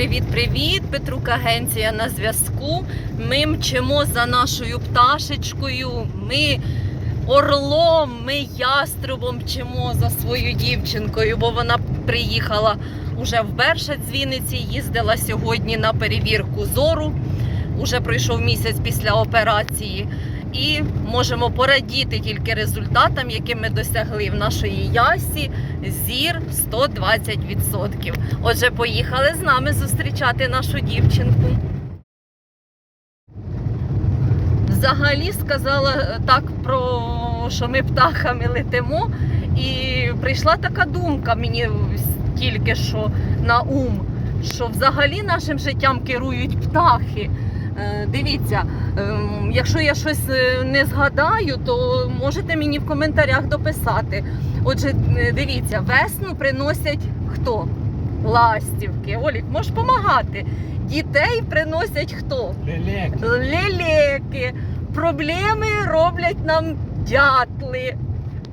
Привіт-привіт! Петрук Агенція на зв'язку. Ми мчимо за нашою пташечкою. Ми орлом, ми яструбом мчимо за своєю дівчинкою, бо вона приїхала уже в Бершать з Вінниці, їздила сьогодні на перевірку зору. Уже пройшов місяць після операції. І можемо порадіти тільки результатам, які ми досягли в нашої ясі. Зір 120%. Отже, поїхали з нами зустрічати нашу дівчинку. Взагалі сказала е, так про що ми птахами летимо, і прийшла така думка мені тільки що на ум, що взагалі нашим життям керують птахи. Е, Дивіться, ем, якщо я щось е, не згадаю, то можете мені в коментарях дописати. Отже, е, дивіться, весну приносять хто? Ластівки. Олік, можеш допомагати. Дітей приносять хто? Лелек. Лелеки. Проблеми роблять нам дятли.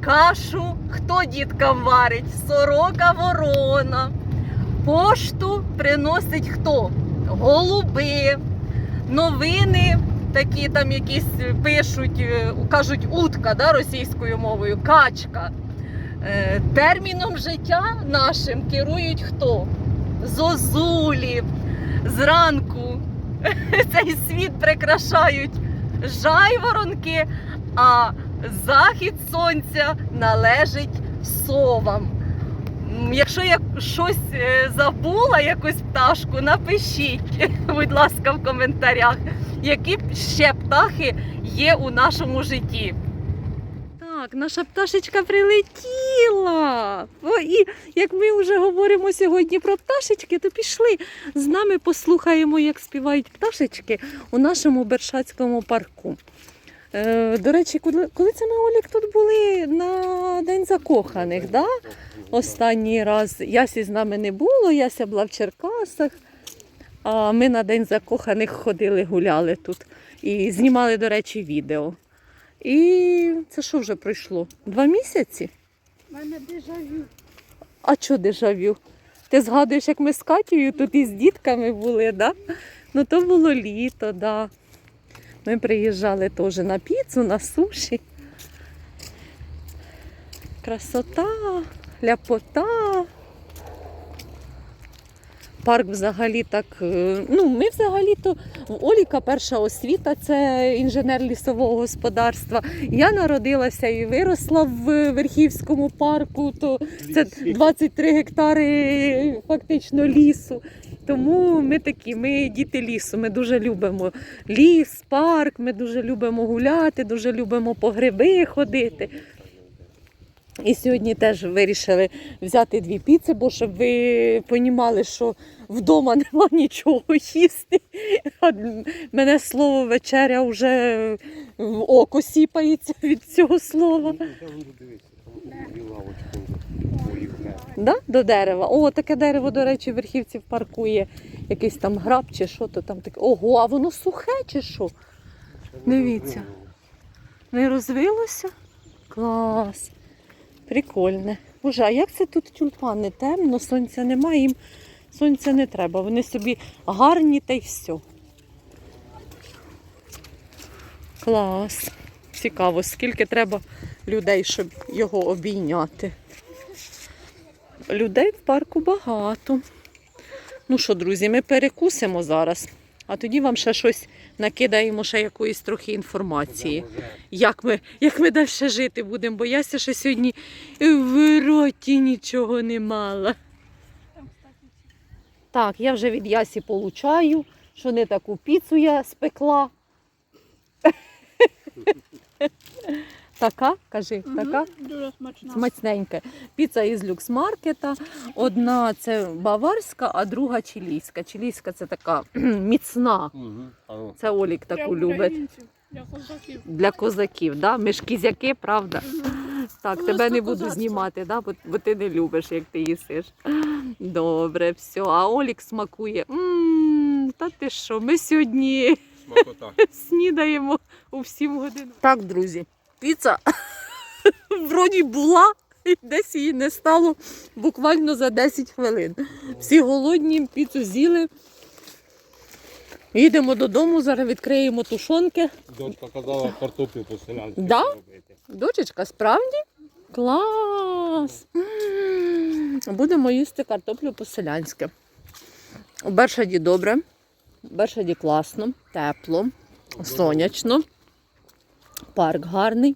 Кашу хто діткам варить? Сорока ворона. Пошту приносить хто? Голуби. Новини такі там якісь пишуть, е, кажуть утка да, російською мовою, качка. Е, Терміном життя нашим керують хто? Зозулі. Зранку цей світ прикрашають жайворонки, а захід сонця належить совам. Якщо я щось е, забула, якусь пташку, напишіть, будь ласка, в коментарях, які ще птахи є у нашому житті. Так, наша пташечка прилетіла. О, і як ми вже говоримо сьогодні про пташечки, то пішли з нами послухаємо, як співають пташечки у нашому Бершацькому парку. Е, до речі, коли, це ми Олік тут були на День закоханих, да? останній раз Ясі з нами не було, Яся була в Черкасах. А ми на День закоханих ходили, гуляли тут і знімали, до речі, відео. І це що вже пройшло? Два місяці? У мене дежавю. А що дежавю? Ти згадуєш, як ми з Катєю тут із дітками були, да? Ну то було літо, да. Ми приїжджали теж на піцу, на суші. Красота, ляпота. Парк взагалі так. е, Ну, ми взагалі-то в Оліка перша освіта це інженер лісового господарства. Я народилася і виросла в Верхівському парку, то це 23 гектари фактично лісу. Тому ми такі, ми діти лісу. Ми дуже любимо ліс, парк, ми дуже любимо гуляти, дуже любимо по гриби ходити. І сьогодні теж вирішили взяти дві піци, бо щоб ви понімали, що вдома нема нічого їсти. А мене слово вечеря вже в око сіпається від цього слова. Поїхали. Да? До дерева. О, таке дерево, до речі, в верхівці в парку є. Якийсь там граб чи що то там таке. Ого, а воно сухе чи що? Дивіться. Не розвилося? Клас. Прикольне. Боже, а як це тут тюльпани? Темно, сонця немає, їм сонця не треба. Вони собі гарні та й все. Клас. Цікаво, скільки треба людей, щоб його обійняти. Людей в парку багато. Ну що, друзі, ми перекусимо зараз, а тоді вам ще щось накидаємо, ще якоїсь трохи інформації. Як ми, як ми далі жити будемо, бо яся ще сьогодні в роті нічого не мала. Так, я вже від Ясі получаю, що не таку піцу я спекла. Така, кажи, така. Дуже смачна. Смачненьке. Піца із люксмаркета. Одна це баварська, а друга чилійська. Чилійська це така міцна. Це Олік Для таку любить. Для козаків. Для козаків, да? Ми ж кізяки, правда? Так, тебе не буду козацтво. знімати, да? бо, бо ти не любиш, як ти їсиш. Добре, все. А Олік смакує. м та ти що, ми сьогодні Смакота. снідаємо у всім годину. Так, друзі, піца вроді була, І Десь її не стало буквально за 10 хвилин. Всі голодні, піцу з'їли. Їдемо додому, зараз відкриємо тушонки. Дочка казала картоплю по-селянськи Да? робити. Дочечка, справді? Клас! Будемо їсти картоплю по-селянськи. У Бершаді добре, у Бершаді класно, тепло, сонячно, парк гарний.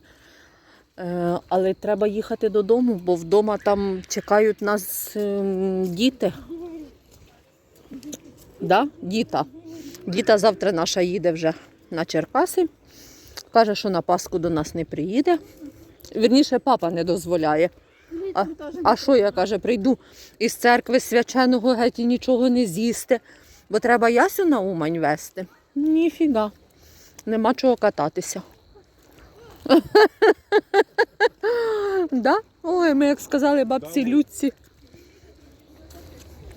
Е, Але треба їхати додому, бо вдома там чекають нас ем, діти. Да? Діта. Діта завтра наша їде вже на Черкаси. Каже, що на Пасху до нас не приїде. Вірніше, папа не дозволяє. А, а що я каже, прийду із церкви свяченого геть і нічого не з'їсти, бо треба Ясю на Умань вести. Ніфіга. Нема чого кататися. да? Ой, ми як сказали бабці Люці,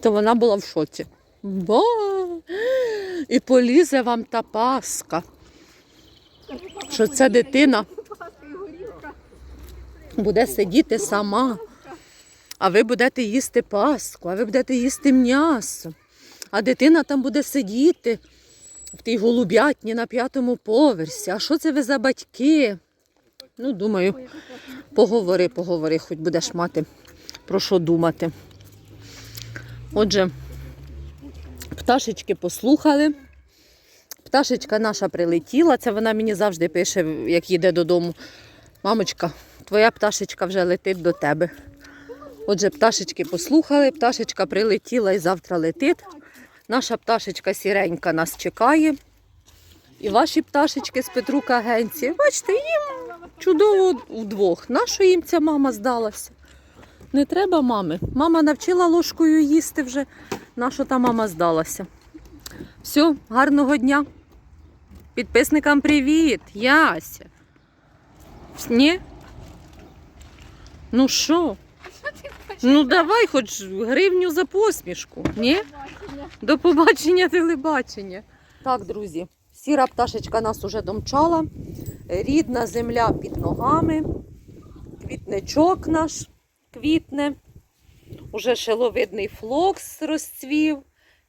то вона була в шоці. Ба! І полізе вам та паска. Що ця дитина буде сидіти сама, а ви будете їсти паску, а ви будете їсти м'ясо. А дитина там буде сидіти в тій голуб'ятні на п'ятому поверсі. А що це ви за батьки? Ну, думаю, поговори, поговори, хоч будеш мати про що думати. Отже, пташечки послухали. Пташечка наша прилетіла. Це вона мені завжди пише, як їде додому. Мамочка, твоя пташечка вже летить до тебе. Отже, пташечки послухали, пташечка прилетіла і завтра летить. Наша пташечка сіренька нас чекає. І ваші пташечки з Петрука агенції. Бачите, їм чудово вдвох. Нащо їм ця мама здалася? Не треба мами. Мама навчила ложкою їсти вже. Наша та мама здалася. Все, гарного дня. Підписникам привіт, Яся. Ні? Ну що? Ну давай хоч гривню за посмішку. Ні? До побачення телебачення. Так, друзі, сіра пташечка нас уже домчала. Рідна земля під ногами. Квітничок наш квітне. Уже шеловидний флокс розцвів.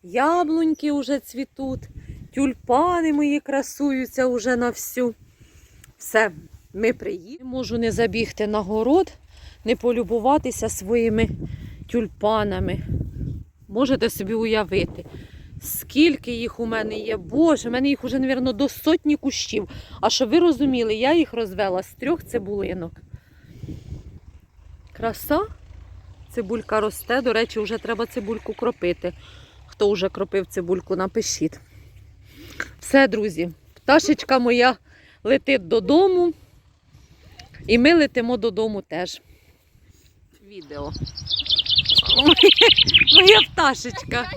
Яблуньки вже цвітуть. Тюльпани мої красуються уже на всю. Все, ми приїдемо. Можу не забігти на город, не полюбуватися своїми тюльпанами. Можете собі уявити, скільки їх у мене є. Боже, в мене їх уже, мабуть, до сотні кущів. А щоб ви розуміли, я їх розвела з трьох цибулинок. Краса. Цибулька росте. До речі, вже треба цибульку кропити. Хто вже кропив цибульку, напишіть. Все, друзі, пташечка моя летить додому. І ми летимо додому теж. Відео. Моя пташечка.